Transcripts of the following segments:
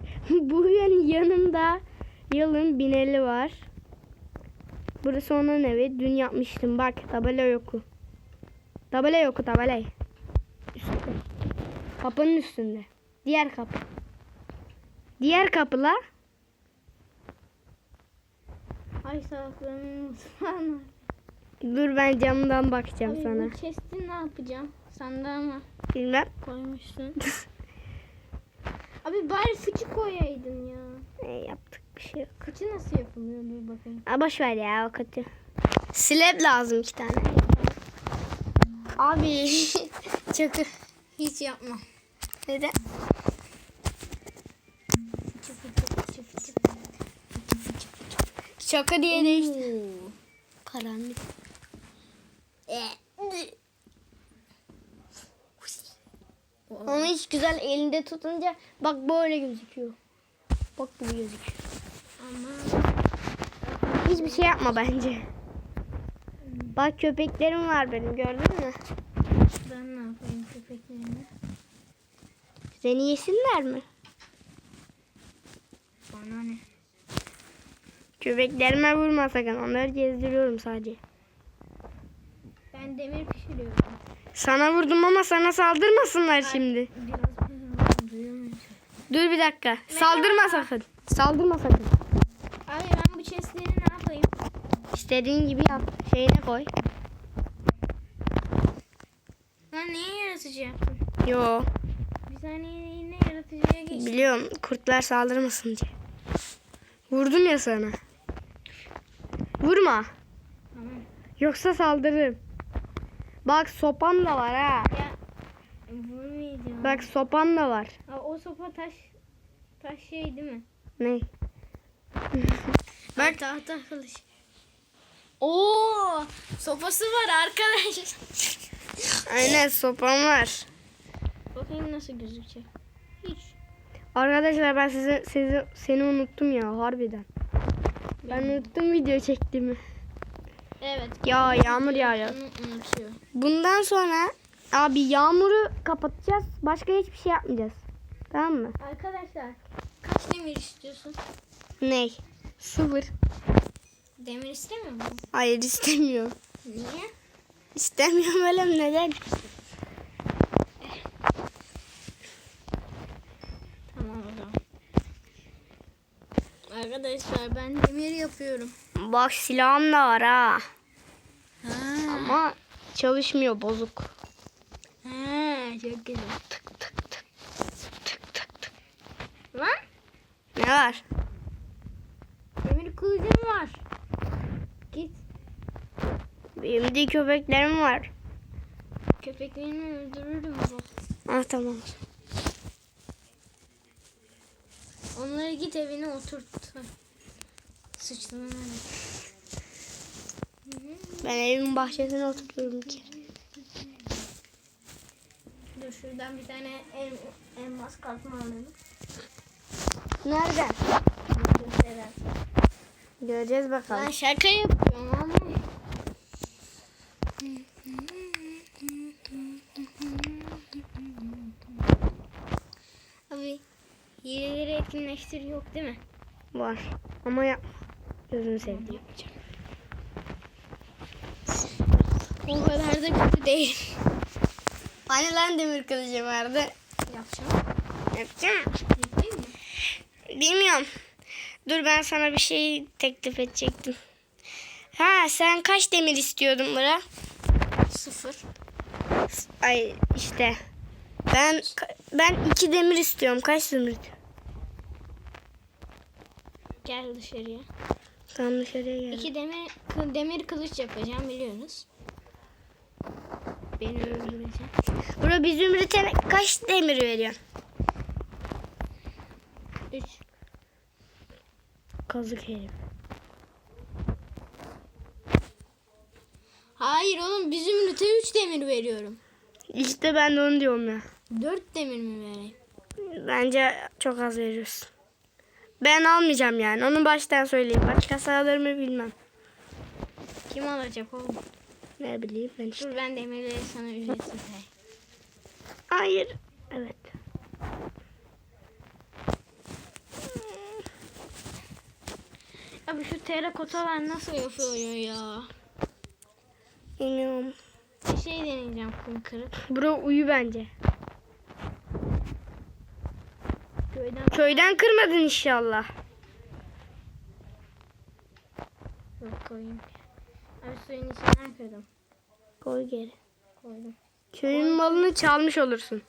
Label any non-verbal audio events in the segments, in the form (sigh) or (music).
(laughs) Bugün yanımda yılın bineli var. Burası onun evi. Dün yapmıştım. Bak tabela yoku. Tabela yoku tabela. Üstte. Kapının üstünde. Diğer kapı. Diğer kapıla. Ay sağlıklarımın mutfağına. Dur ben camdan bakacağım Abi sana. bu chest'i ne yapacağım? Sandığa mı Bilmem. koymuştun? (laughs) Abi bari fıçı koyaydın ya. E, yaptık bir şey yok. Fıçı nasıl yapılıyor bir bakayım. Aa, boş ver ya o kötü. Slab lazım iki tane. Abi (laughs) çakı hiç yapma. Neden? Şaka diye değişti. Karanlık. Onu hiç güzel elinde tutunca bak böyle gözüküyor. Bak bu gözüküyor. Ama Hiçbir şey yapma bence. Bak köpeklerim var benim gördün mü? ben ne yapayım köpeklerine? Seni yesinler mi? Bana ne? Köpeklerime vurma sakın. Onları gezdiriyorum sadece. Ben demir pişiriyorum. Sana vurdum ama sana saldırmasınlar şimdi. Dur bir dakika. Saldırma sakın. Saldırma sakın. Abi ben bu chest'leri ne yapayım? İstediğin gibi yap. Şeyine koy. Lan niye yaratıcı yaptın? Yo. Bir saniye yine yaratıcıya geç. Biliyorum kurtlar saldırmasın diye. Vurdum ya sana. Vurma. Tamam. Yoksa saldırırım. Bak sopan da var ha. Ya vurmayacağım. Bak sopan da var. Aa, o sopa taş taş şey değil mi? Ne? (laughs) Bak tahta kılıç. Oo, sopası var arkadaş. (laughs) Aynen sopan var. Bakayım nasıl gözükecek. Hiç. Arkadaşlar ben sizi, sizi seni unuttum ya harbiden. Ben unuttum video çektiğimi. Evet. Ya yağmur yağıyor. Bundan sonra abi yağmuru kapatacağız. Başka hiçbir şey yapmayacağız. Tamam mı? Arkadaşlar kaç demir istiyorsun? Ney? Sıfır. Demir istemiyor musun? Hayır istemiyorum. Niye? İstemiyorum öyle mi? neden? Tamam o zaman. Arkadaşlar ben demir yapıyorum. Bak silahım da var ha. Ha, Ama çalışmıyor bozuk. ha çok güzel. Tık tık tık tık tık tık. Lan Ne var? demir kılıcım var. Git. Benim de köpeklerim var. Köpeklerini öldürürüm bak. Ah tamam. Onları git evine oturt. Sıçtım. Ben evimin bahçesine oturuyorum kere. Dur şuradan bir tane el, elmas kazma alalım. Nereden? Göstereyim. Göreceğiz bakalım. Ben şaka yapıyorum ama. Abi hileleri etkinleştir yok değil mi? Var. Ama yapma. Gözünü sevdiğim. yapacağım. O kadar da kötü değil. Hani lan demir kılıcı vardı. Yapacağım. Yapacağım. Yapayım mı? Bilmiyorum. Dur ben sana bir şey teklif edecektim. Ha sen kaç demir istiyordun bura? Sıfır. Ay işte. Ben ben iki demir istiyorum. Kaç demir? Gel dışarıya. Tamam dışarıya gel. İki demir, demir kılıç yapacağım biliyorsunuz. Beni öldürecek. Bura bir zümrüte kaç demir veriyorsun? Üç. Kazık herif. Hayır oğlum bizim ünite 3 demir veriyorum. İşte ben de onu diyorum ya. 4 demir mi vereyim? Bence çok az veriyorsun. Ben almayacağım yani. Onu baştan söyleyeyim. Başkası alır mı bilmem. Kim alacak oğlum? Ne bileyim ben işte. Dur ben demirleri sana ücretsiz ver. Hayır. Evet. Abi şu terakotalar nasıl yapılıyor ya? Bilmiyorum. Bir şey deneyeceğim kum kırık. Bro uyu bence. Köyden kırmadın inşallah. yok koyayım. Abi suyun içinden kırdım. Koy geri. Koydum. Köyün malını çalmış olursun.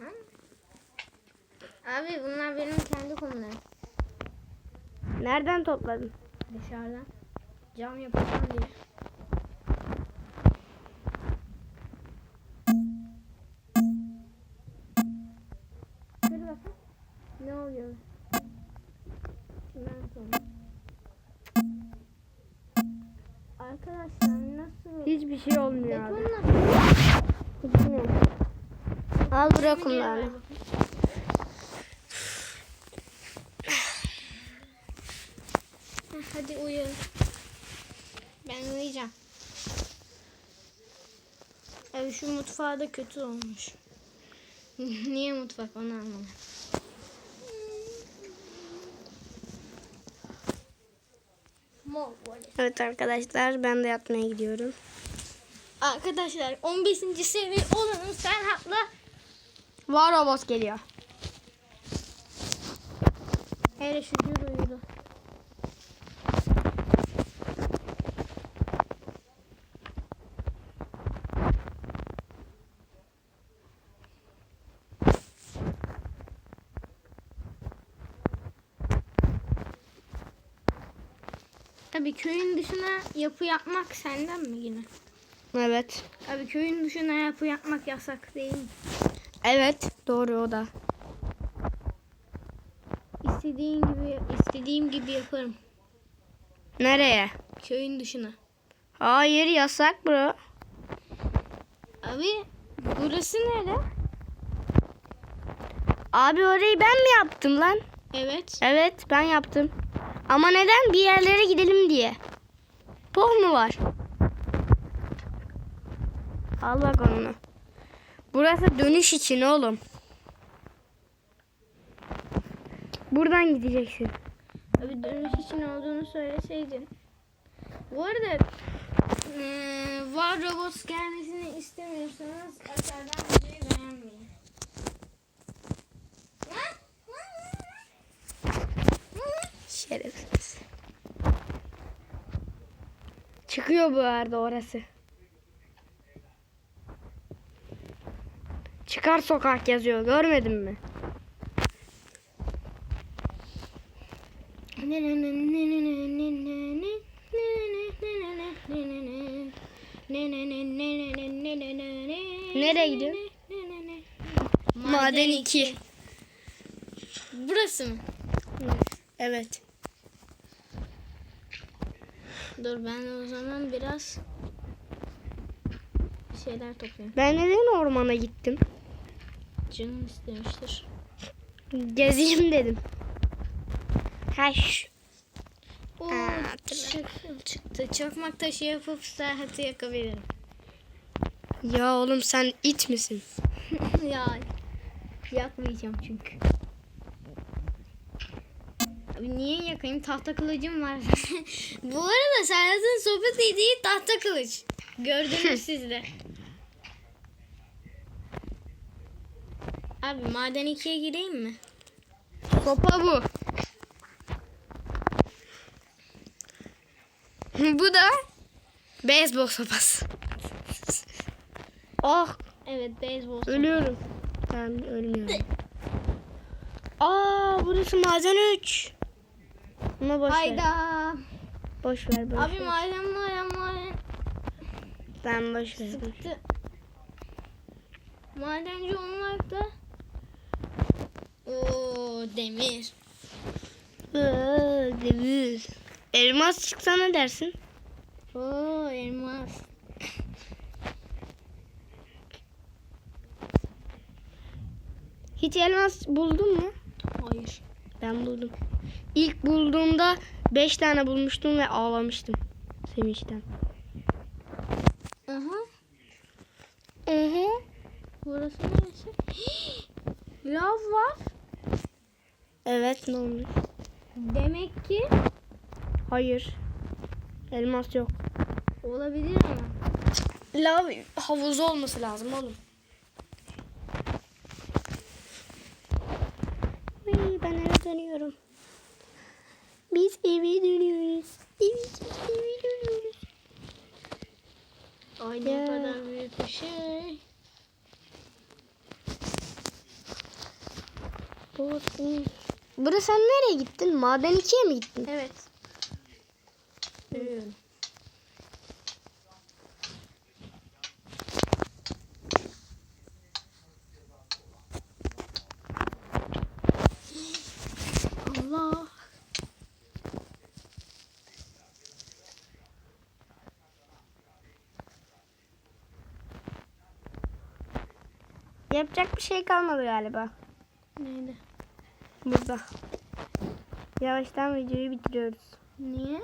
Ha? Abi bunlar benim kendi kumlarım. Nereden topladın? Dışarıdan. Cam yapacağım diye. Ne oluyor? Şundan sonra. Arkadaşlar nasıl? Hiçbir şey olmuyor abi. Bilmiyorum. Al bırak. Heh, Hadi uyu. Ben uyuyacağım. Abi şu mutfağı da kötü olmuş. (laughs) Niye mutfak onu anlamadım. Mor böyle. Evet arkadaşlar ben de yatmaya gidiyorum. Arkadaşlar 15. seviye olanın sen hatla. Var robot geliyor. Hele şükür uyudu. Abi köyün dışına yapı yapmak senden mi yine? Evet. Abi köyün dışına yapı yapmak yasak değil mi? Evet doğru o da. İstediğin gibi istediğim gibi yaparım. Nereye? Köyün dışına. Hayır yasak bro. Abi burası nere? Abi orayı ben mi yaptım lan? Evet. Evet ben yaptım. Ama neden? Bir yerlere gidelim diye. Poh mu var? Al bak onu. Burası dönüş için oğlum. Buradan gideceksin. Abi dönüş için olduğunu söyleseydin. Bu arada eee, var robot gelmesini Çıkıyor bu arada orası. Çıkar sokak yazıyor görmedin mi? Nereye gidiyor? Maden 2. Burası mı? Evet. Dur ben o zaman biraz bir şeyler toplayayım. Ben neden ormana gittim? Canım istemiştir. Gezeyim dedim. Haş. Oo, çıktı. Çakmak taşı yapıp saati yakabilirim. Ya oğlum sen it misin? (laughs) ya yakmayacağım çünkü. Abi niye yakayım? Tahta kılıcım var. (laughs) Bu arada Serhat'ın sohbet dediği tahta kılıç. Gördünüz (laughs) siz de. Abi maden 2'ye gireyim mi? Sopa bu. (laughs) bu da beyzbol sopası. oh Evet beyzbol. ölüyorum. Ben ölmüyorum. Aa burası maden 3. Buna boş ver. Hayda. Boş ver boş Abi ver. maden maden maden. Ben boş ver. Sıktı. Madenci olmak da. Oo demir. Aa, demir. Elmas çıksa ne dersin? Oo elmas. Hiç elmas buldun mu? Hayır. Ben buldum. İlk bulduğumda 5 tane bulmuştum ve ağlamıştım. Sevinçten. Aha. Oha. Burası neresi? (gasps) Lav var. Evet ne olmuş? Demek ki Hayır. Elmas yok. olabilir ama. Lav havuzu olması lazım oğlum. Uy, ben eve dönüyorum. Biz eve dönüyoruz. Evet, biz eve dönüyoruz. Ay ne kadar büyük bir şey. Burası sen nereye gittin? Maden 2'ye mi gittin? Evet. Yapacak bir şey kalmadı galiba. Neydi? Burada. Yavaştan videoyu bitiriyoruz. Niye?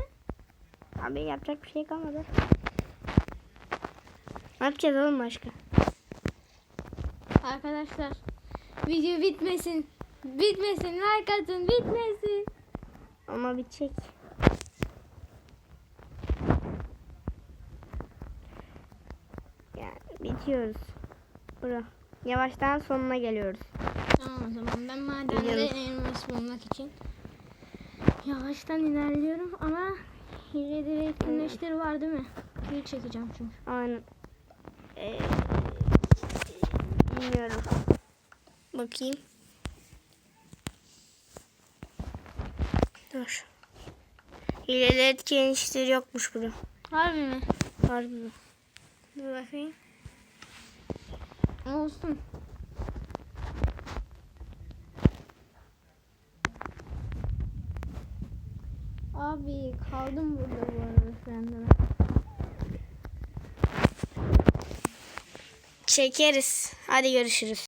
Abi yapacak bir şey kalmadı. Ne yapacağız oğlum başka? Arkadaşlar video bitmesin. Bitmesin. Like atın. Bitmesin. Ama bitecek. Yani bitiyoruz. Bura. Yavaştan sonuna geliyoruz. Tamam o zaman ben madende elmas bulmak için yavaştan ilerliyorum ama hileleri etkinleştir var değil mi? Bir çekeceğim çünkü. Aynen. Ee, bilmiyorum. Bakayım. Dur. Hileli etkileştir yokmuş burada. Harbi mi? Harbi. Dur bakayım. Olsun. Abi kaldım burada bu arada ben. Çekeriz. Hadi görüşürüz.